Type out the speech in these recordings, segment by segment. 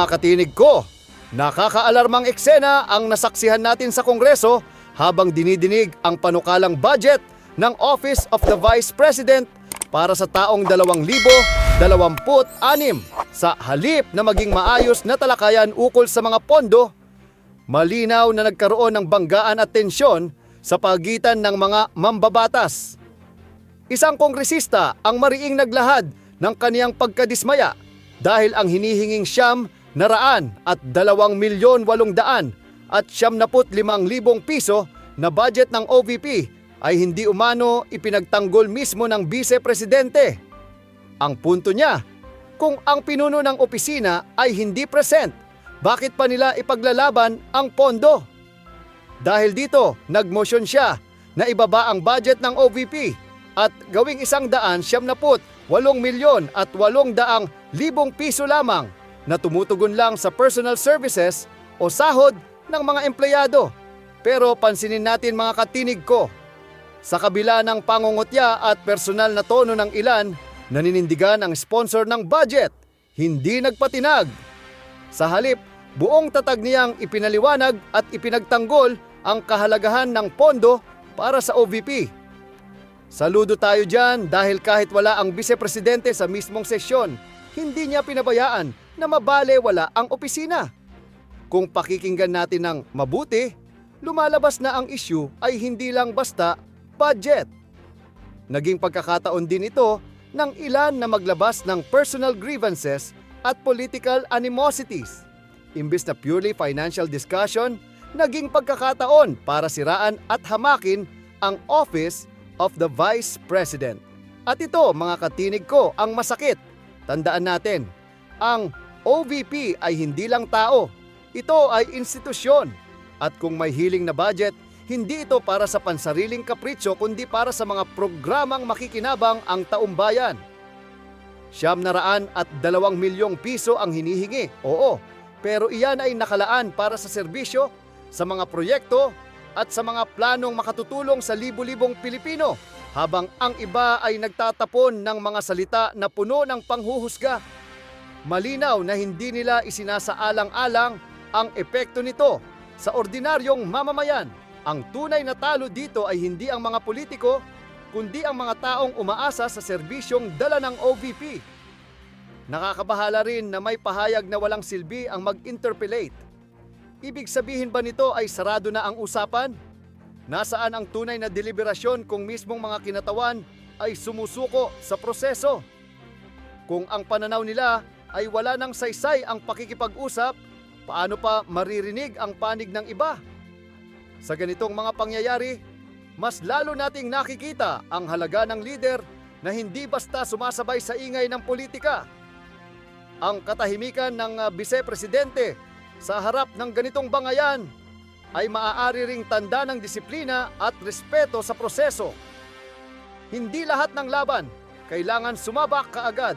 Mga katinig ko, nakakaalarmang eksena ang nasaksihan natin sa Kongreso habang dinidinig ang panukalang budget ng Office of the Vice President para sa taong 2026 sa halip na maging maayos na talakayan ukol sa mga pondo malinaw na nagkaroon ng banggaan at tensyon sa pagitan ng mga mambabatas. Isang kongresista ang mariing naglahad ng kaniyang pagkadismaya dahil ang hinihinging siyam na raan at dalawang milyon walong daan at siyam naput limang libong piso na budget ng OVP ay hindi umano ipinagtanggol mismo ng vice-presidente. Ang punto niya, kung ang pinuno ng opisina ay hindi present, bakit pa nila ipaglalaban ang pondo? Dahil dito, nagmotion siya na ibaba ang budget ng OVP at gawing isang daan siyam na put, walong milyon at walong daang libong piso lamang na tumutugon lang sa personal services o sahod ng mga empleyado. Pero pansinin natin mga katinig ko, sa kabila ng pangungutya at personal na tono ng ilan, naninindigan ang sponsor ng budget, hindi nagpatinag. Sa halip, buong tatag niyang ipinaliwanag at ipinagtanggol ang kahalagahan ng pondo para sa OVP. Saludo tayo dyan dahil kahit wala ang vice-presidente sa mismong sesyon, hindi niya pinabayaan na mabale wala ang opisina. Kung pakikinggan natin ng mabuti, lumalabas na ang issue ay hindi lang basta budget. Naging pagkakataon din ito ng ilan na maglabas ng personal grievances at political animosities. Imbis na purely financial discussion, naging pagkakataon para siraan at hamakin ang Office of the Vice President. At ito, mga katinig ko, ang masakit. Tandaan natin, ang OVP ay hindi lang tao. Ito ay institusyon. At kung may hiling na budget, hindi ito para sa pansariling kapritsyo kundi para sa mga programang makikinabang ang taumbayan. Siyam na raan at dalawang milyong piso ang hinihingi, oo, pero iyan ay nakalaan para sa serbisyo, sa mga proyekto at sa mga planong makatutulong sa libu-libong Pilipino habang ang iba ay nagtatapon ng mga salita na puno ng panghuhusga. Malinaw na hindi nila isinasaalang-alang ang epekto nito sa ordinaryong mamamayan. Ang tunay na talo dito ay hindi ang mga politiko, kundi ang mga taong umaasa sa serbisyong dala ng OVP. Nakakabahala rin na may pahayag na walang silbi ang mag-interpellate. Ibig sabihin ba nito ay sarado na ang usapan? Nasaan ang tunay na deliberasyon kung mismong mga kinatawan ay sumusuko sa proseso? Kung ang pananaw nila ay wala ng saysay ang pakikipag-usap, paano pa maririnig ang panig ng iba? Sa ganitong mga pangyayari, mas lalo nating nakikita ang halaga ng lider na hindi basta sumasabay sa ingay ng politika. Ang katahimikan ng uh, vice-presidente sa harap ng ganitong bangayan ay maaari ring tanda ng disiplina at respeto sa proseso. Hindi lahat ng laban kailangan sumabak kaagad.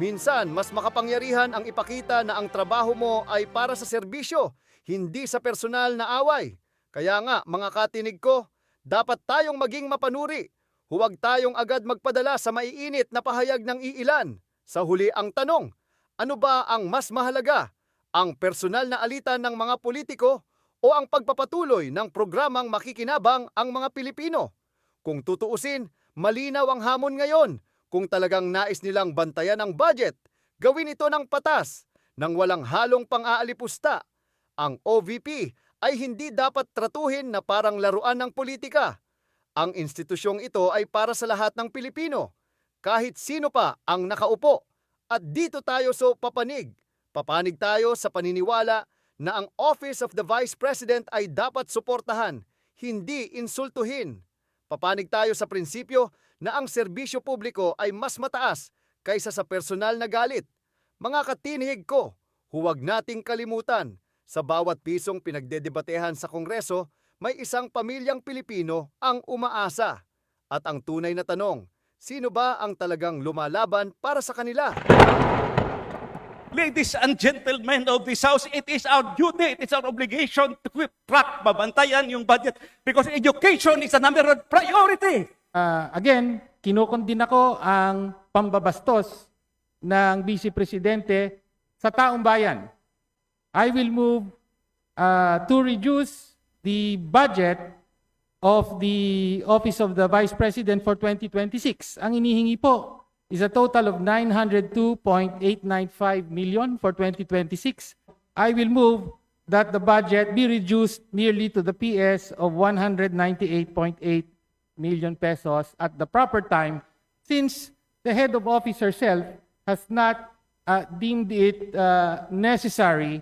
Minsan, mas makapangyarihan ang ipakita na ang trabaho mo ay para sa serbisyo, hindi sa personal na away. Kaya nga, mga katinig ko, dapat tayong maging mapanuri. Huwag tayong agad magpadala sa maiinit na pahayag ng iilan. Sa huli ang tanong, ano ba ang mas mahalaga? Ang personal na alitan ng mga politiko o ang pagpapatuloy ng programang makikinabang ang mga Pilipino? Kung tutuusin, malinaw ang hamon ngayon. Kung talagang nais nilang bantayan ang budget, gawin ito ng patas, nang walang halong pang-aalipusta. Ang OVP ay hindi dapat tratuhin na parang laruan ng politika. Ang institusyong ito ay para sa lahat ng Pilipino, kahit sino pa ang nakaupo. At dito tayo so papanig. Papanig tayo sa paniniwala na ang Office of the Vice President ay dapat suportahan, hindi insultuhin. Papanig tayo sa prinsipyo na ang serbisyo publiko ay mas mataas kaysa sa personal na galit. Mga katinig ko, huwag nating kalimutan, sa bawat pisong pinagdedebatehan sa Kongreso, may isang pamilyang Pilipino ang umaasa. At ang tunay na tanong, sino ba ang talagang lumalaban para sa kanila? Ladies and gentlemen of this House, it is our duty, it is our obligation to keep track, babantayan yung budget because education is a number one priority. Ah, again, kinukondin ako ang pambabastos ng Vice Presidente sa taong bayan. I will move uh, to reduce the budget of the Office of the Vice President for 2026. Ang inihingi po is a total of 902.895 million for 2026. I will move that the budget be reduced nearly to the PS of 198.8 million pesos at the proper time since the head of office herself has not uh, deemed it uh, necessary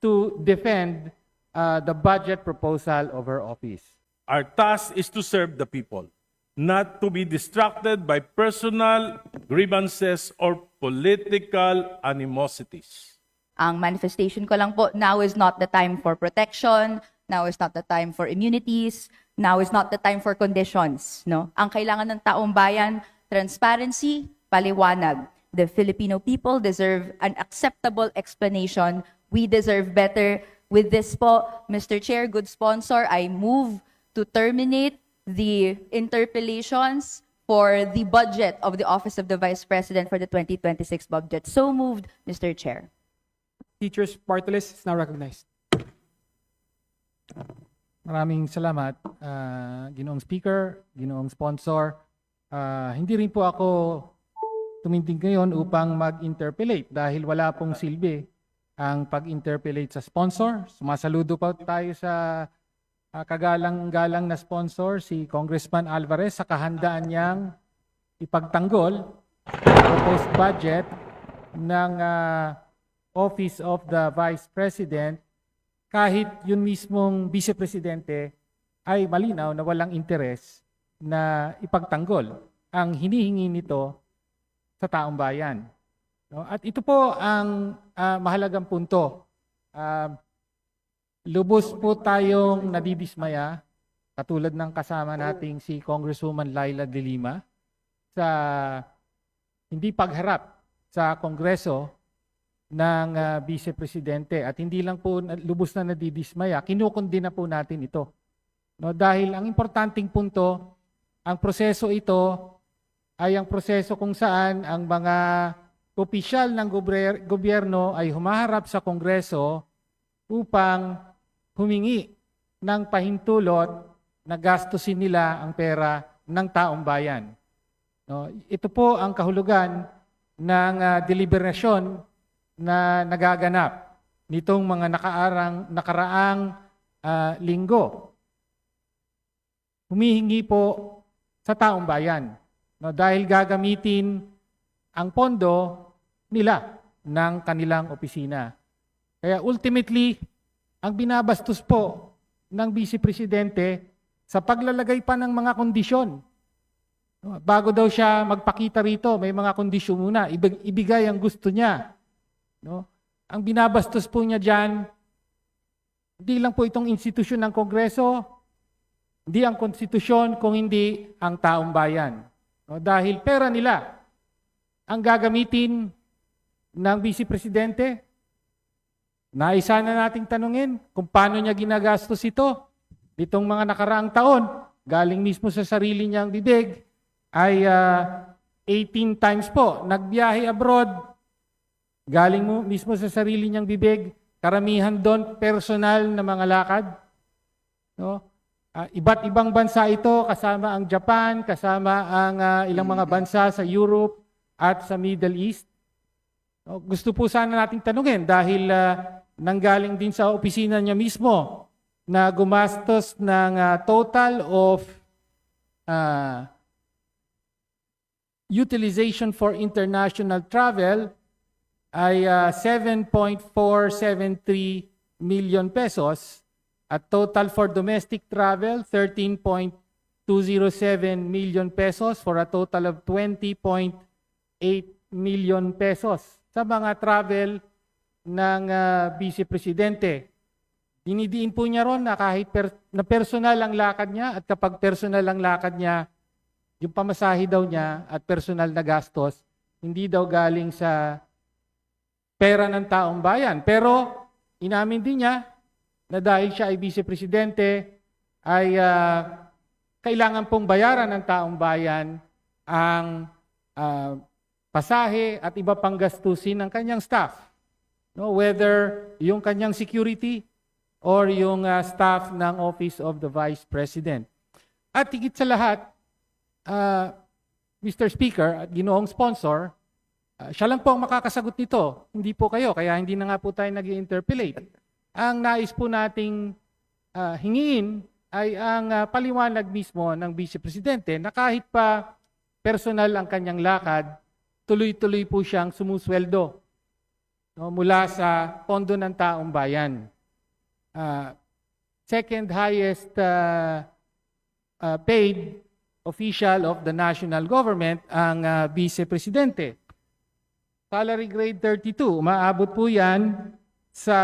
to defend uh, the budget proposal of her office. Our task is to serve the people, not to be distracted by personal grievances or political animosities. Ang manifestation ko lang po, now is not the time for protection, now is not the time for immunities, now is not the time for conditions. No? Ang kailangan ng taong bayan, transparency, paliwanag. The Filipino people deserve an acceptable explanation. We deserve better. With this po, Mr. Chair, good sponsor, I move to terminate the interpellations for the budget of the Office of the Vice President for the 2026 budget. So moved, Mr. Chair. Teachers party list is now recognized. Maraming salamat, ah, Ginoong Speaker, Ginoong Sponsor. Ah, hindi rin po ako tumindig ngayon upang mag-interpellate dahil wala pong silbi ang pag-interpellate sa sponsor. Sumasaludo pa tayo sa ah, kagalang-galang na sponsor, si Congressman Alvarez, sa kahandaan niyang ipagtanggol ang proposed budget ng ah, Office of the Vice President kahit yun mismong vice presidente ay malinaw na walang interes na ipagtanggol ang hinihingi nito sa taong bayan. No? At ito po ang ah, mahalagang punto. Ah, lubos po tayong nadidismaya, katulad ng kasama nating si Congresswoman Laila De Lima, sa hindi pagharap sa Kongreso ng ah, Vice Presidente at hindi lang po lubos na nadidismaya, kinukundi na po natin ito. No, dahil ang importanteng punto, ang proseso ito ay ang proseso kung saan ang mga opisyal ng gobyerno ay humaharap sa Kongreso upang humingi ng pahintulot na gastusin nila ang pera ng taong bayan. No, ito po ang kahulugan ng ah, deliberasyon na nagaganap nitong mga nakaarang nakaraang ah, linggo. Humihingi po sa taong bayan no, dahil gagamitin ang pondo nila ng kanilang opisina. Kaya ultimately, ang binabastos po ng Vice Presidente sa paglalagay pa ng mga kondisyon. Bago daw siya magpakita rito, may mga kondisyon muna. Ibig- ibigay ang gusto niya. No? Ang binabastos po niya dyan, hindi lang po itong institusyon ng Kongreso, hindi ang konstitusyon, kung hindi ang taong bayan. No? Dahil pera nila ang gagamitin ng Vice Presidente. Naisa na nating tanungin kung paano niya ginagastos ito. Ditong mga nakaraang taon, galing mismo sa sarili niyang bibig, ay ah, 18 times po nagbiyahe abroad, Galing mo mismo sa sarili niyang bibig, karamihan doon personal na mga lakad. No? Ah, iba't ibang bansa ito, kasama ang Japan, kasama ang ah, ilang mga bansa sa Europe at sa Middle East. No? Gusto po sana nating tanungin dahil ah, nanggaling din sa opisina niya mismo na gumastos ng ah, total of ah, utilization for international travel ay ah, 7.473 million pesos at total for domestic travel 13.207 million pesos for a total of 20.8 million pesos sa mga travel ng ah, Vice Presidente. Dinidiin po niya ron na kahit per- na personal ang lakad niya at kapag personal ang lakad niya, yung pamasahe daw niya at personal na gastos, hindi daw galing sa pera ng taong bayan. Pero inamin din niya na dahil siya ay vice presidente, ay ah, kailangan pong bayaran ng taong bayan ang ah, pasahe at iba pang gastusin ng kanyang staff. no, whether yung kanyang security or yung ah, staff ng Office of the Vice President. At higit sa lahat, ah, Mr. Speaker at ginoong sponsor, ah, siya lang po ang makakasagot nito. Hindi po kayo, kaya hindi na nga po tayo nag interpellate Ang nais po nating ah, hingiin ay ang ah, paliwanag mismo ng Vice Presidente na kahit pa personal ang kanyang lakad, tuloy-tuloy po siyang sumusweldo no, mula sa pondo ng taong bayan. Ah, second highest ah, ah, paid official of the national government ang ah, Vice Presidente. Salary grade 32, umaabot po yan sa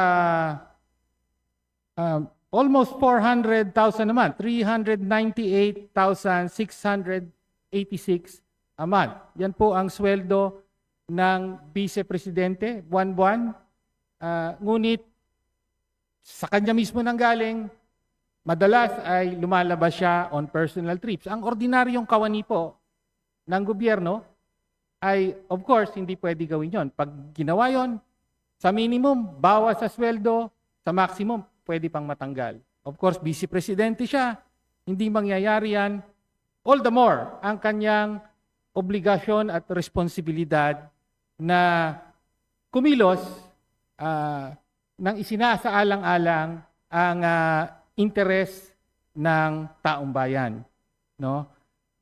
um, almost 400,000 a month, 398,686 a month. Yan po ang sweldo ng Vice Presidente, buwan-buwan. Ah, ngunit sa kanya mismo nang galing, madalas ay lumalabas siya on personal trips. Ang ordinaryong kawani po ng gobyerno ay, of course, hindi pwede gawin yon. Pag ginawa yon, sa minimum, bawas sa sweldo, sa maximum, pwede pang matanggal. Of course, vice presidente siya, hindi mangyayari yan. All the more, ang kanyang obligasyon at responsibilidad na kumilos ah, nang isinasaalang-alang ang ah, interes ng taong bayan. No?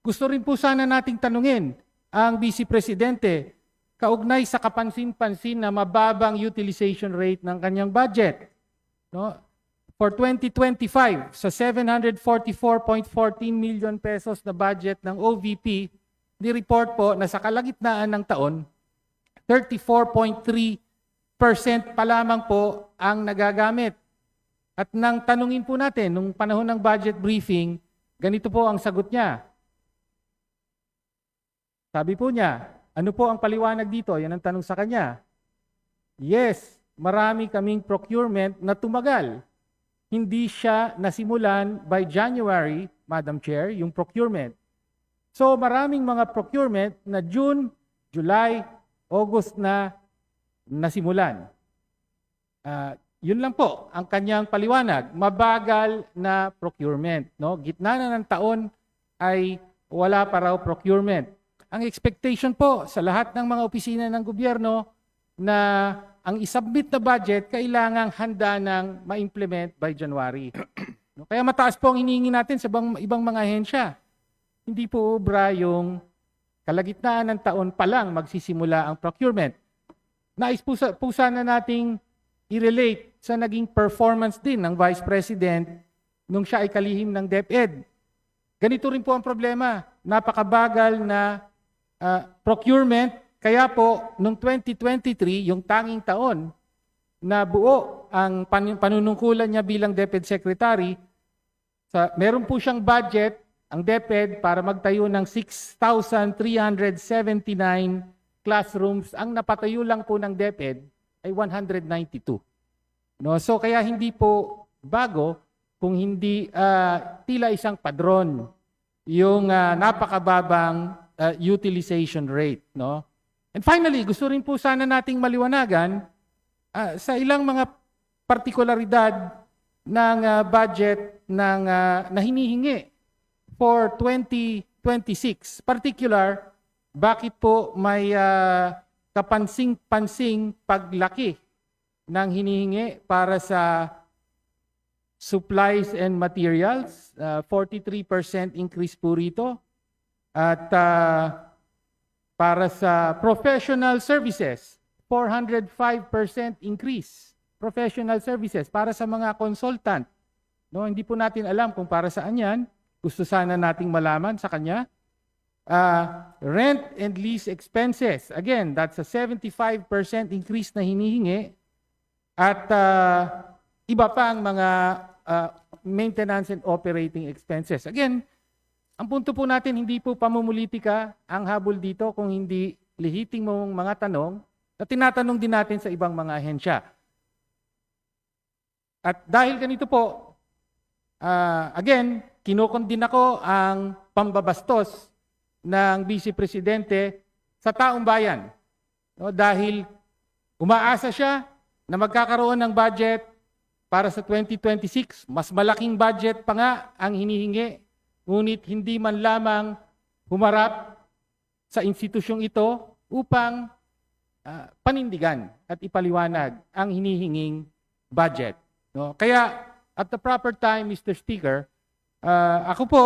Gusto rin po sana nating tanungin ang Vice Presidente kaugnay sa kapansin-pansin na mababang utilization rate ng kanyang budget. No? For 2025, sa 744.14 million pesos na budget ng OVP, ni-report po na sa kalagitnaan ng taon, 34.3% pa lamang po ang nagagamit. At nang tanungin po natin, nung panahon ng budget briefing, ganito po ang sagot niya. Sabi po niya, ano po ang paliwanag dito? Yan ang tanong sa kanya. Yes, marami kaming procurement na tumagal. Hindi siya nasimulan by January, Madam Chair, yung procurement. So maraming mga procurement na June, July, August na nasimulan. Ah, yun lang po ang kanyang paliwanag. Mabagal na procurement. No? Gitna na ng taon ay wala pa raw procurement. Ang expectation po sa lahat ng mga opisina ng gobyerno na ang isubmit na budget kailangang handa ng ma-implement by January. Kaya mataas po ang hinihingi natin sa ibang, ibang mga ahensya. Hindi po obra yung kalagitnaan ng taon pa lang magsisimula ang procurement. Nais po, sa, po sana nating i-relate sa naging performance din ng Vice President nung siya ay kalihim ng DepEd. Ganito rin po ang problema. Napakabagal na ah, procurement. Kaya po, noong 2023, yung tanging taon na buo ang pan- panunungkulan niya bilang DepEd Secretary, sa, meron po siyang budget, ang DepEd, para magtayo ng 6,379 classrooms. Ang napatayo lang po ng DepEd ay 192. No? So kaya hindi po bago kung hindi ah, tila isang padron yung ah, napakababang ah, utilization rate. No? And finally, gusto rin po sana nating maliwanagan ah, sa ilang mga partikularidad ng ah, budget ng ah, na hinihingi for 2026. Particular, bakit po may ah, kapansing-pansing paglaki ng hinihingi para sa supplies and materials. Uh, 43% increase po rito. At uh, para sa professional services, 405% increase. Professional services para sa mga consultant. No, hindi po natin alam kung para saan yan. Gusto sana nating malaman sa kanya. Uh, rent and lease expenses. Again, that's a 75% increase na hinihingi. At uh, iba pa ang mga uh, maintenance and operating expenses. Again, ang punto po natin, hindi po pamumulitika ang habol dito kung hindi lihiting mong mga tanong na tinatanong din natin sa ibang mga ahensya. At dahil ganito po, uh, again, kinukondin ako ang pambabastos ng Vice Presidente sa taong bayan. No, dahil umaasa siya na magkakaroon ng budget para sa 2026. Mas malaking budget pa nga ang hinihingi. Ngunit hindi man lamang humarap sa institusyong ito upang ah, panindigan at ipaliwanag ang hinihinging budget. No? Kaya at the proper time, Mr. Speaker, ah, ako po,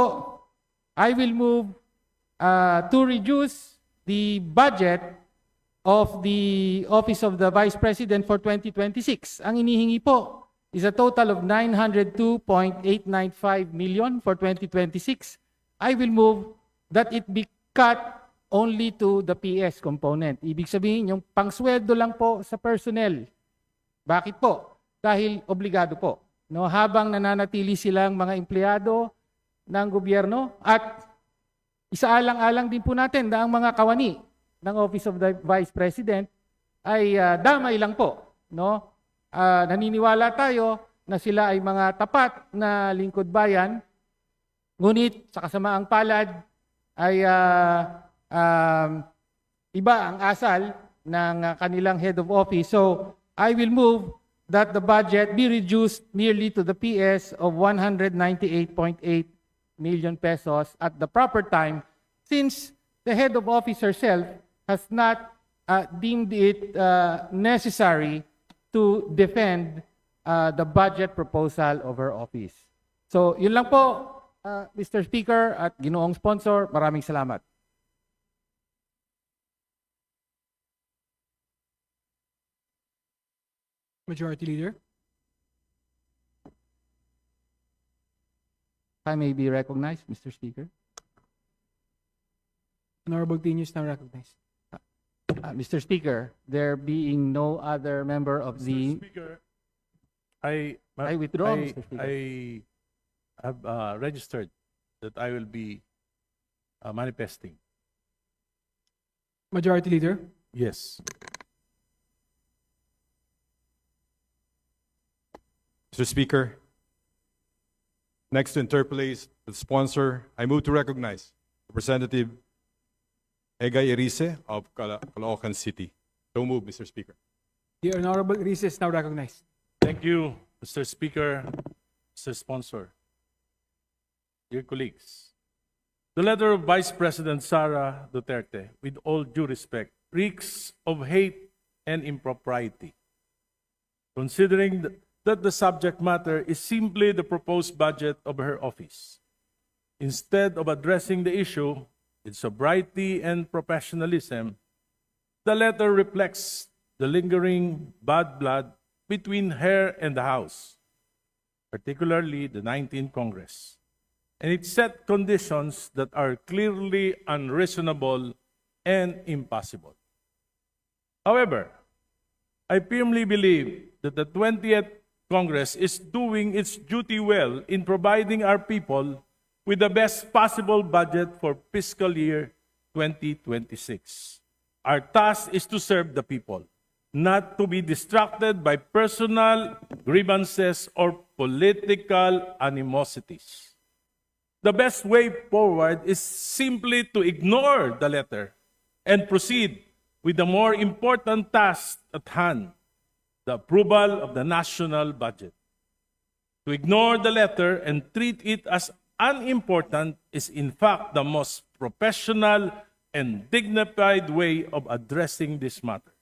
I will move uh, to reduce the budget of the Office of the Vice President for 2026. Ang inihingi po is a total of 902.895 million for 2026. I will move that it be cut only to the PS component. Ibig sabihin, yung pangsweldo lang po sa personnel. Bakit po? Dahil obligado po. No, habang nananatili silang mga empleyado ng gobyerno at isaalang-alang din po natin na ang mga kawani ng Office of the Vice President ay ah, damay lang po, no? Ah, naniniwala tayo na sila ay mga tapat na lingkod bayan, ngunit sa kasamaang palad ay ah, um, iba ang asal ng kanilang head of office. So, I will move that the budget be reduced nearly to the PS of 198.8 million pesos at the proper time since the head of office herself has not uh, deemed it uh, necessary to defend uh, the budget proposal of her office. So, yun lang po, uh, Mr. Speaker at ginoong sponsor. Maraming salamat. Majority Leader. I may be recognized, Mr. Speaker. Honorable Tino is now recognized. Uh, Mr. Speaker, there being no other member of Mr. the... Speaker, I, I withdraw, I, Mr. Speaker. I have uh, registered that I will be uh, manifesting. Majority Leader. Yes. Mr. Speaker, next to interpolate the sponsor, I move to recognize Representative Egay Erice of Cala- Caloocan City. So move, Mr. Speaker. The Honorable Reese is now recognized. Thank you, Mr. Speaker, Mr. Sponsor. Dear colleagues, the letter of Vice President Sara Duterte, with all due respect, reeks of hate and impropriety. Considering th- that the subject matter is simply the proposed budget of her office, instead of addressing the issue with sobriety and professionalism, the letter reflects the lingering bad blood between her and the House, particularly the 19th Congress. And it set conditions that are clearly unreasonable and impossible. However, I firmly believe that the 20th Congress is doing its duty well in providing our people with the best possible budget for fiscal year 2026. Our task is to serve the people, not to be distracted by personal grievances or political animosities. The best way forward is simply to ignore the letter and proceed with the more important task at hand the approval of the national budget. To ignore the letter and treat it as unimportant is, in fact, the most professional and dignified way of addressing this matter.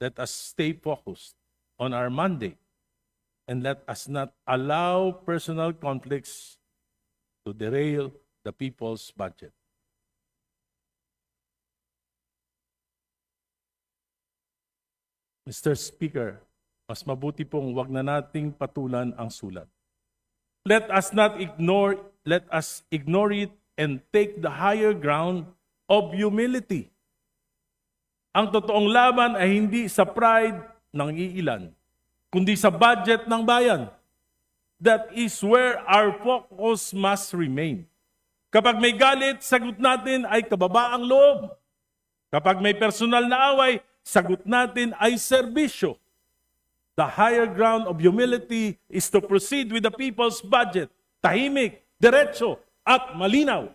Let us stay focused on our mandate and let us not allow personal conflicts to derail the people's budget. Mr. Speaker, mas mabuti pong wag na nating patulan ang sulat. Let us not ignore, let us ignore it and take the higher ground of humility. Ang totoong laban ay hindi sa pride ng iilan, kundi sa budget ng bayan. That is where our focus must remain. Kapag may galit, sagot natin ay kababaang loob. Kapag may personal na away, sagot natin ay serbisyo. The higher ground of humility is to proceed with the people's budget, tahimik, diretso, at malinaw.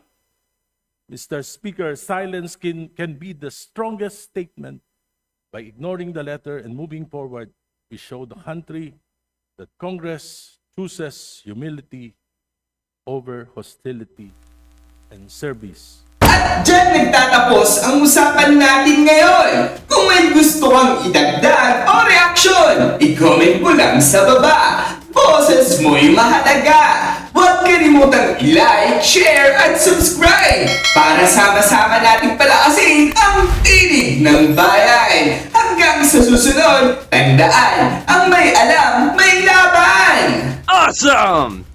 Mr. Speaker, silence can, can be the strongest statement by ignoring the letter and moving forward we show the country that Congress chooses humility over hostility and service. At dyan nagtatapos ang usapan natin ngayon. Kung may gusto kang idagdag o reaksyon, i-comment mo lang sa baba. Boses mo'y mahalaga. Huwag kalimutang i-like, share, at subscribe para sama-sama nating palakasin ang tinig ng bayan. Hanggang sa susunod, tandaan, ang may alam, may laban! Awesome!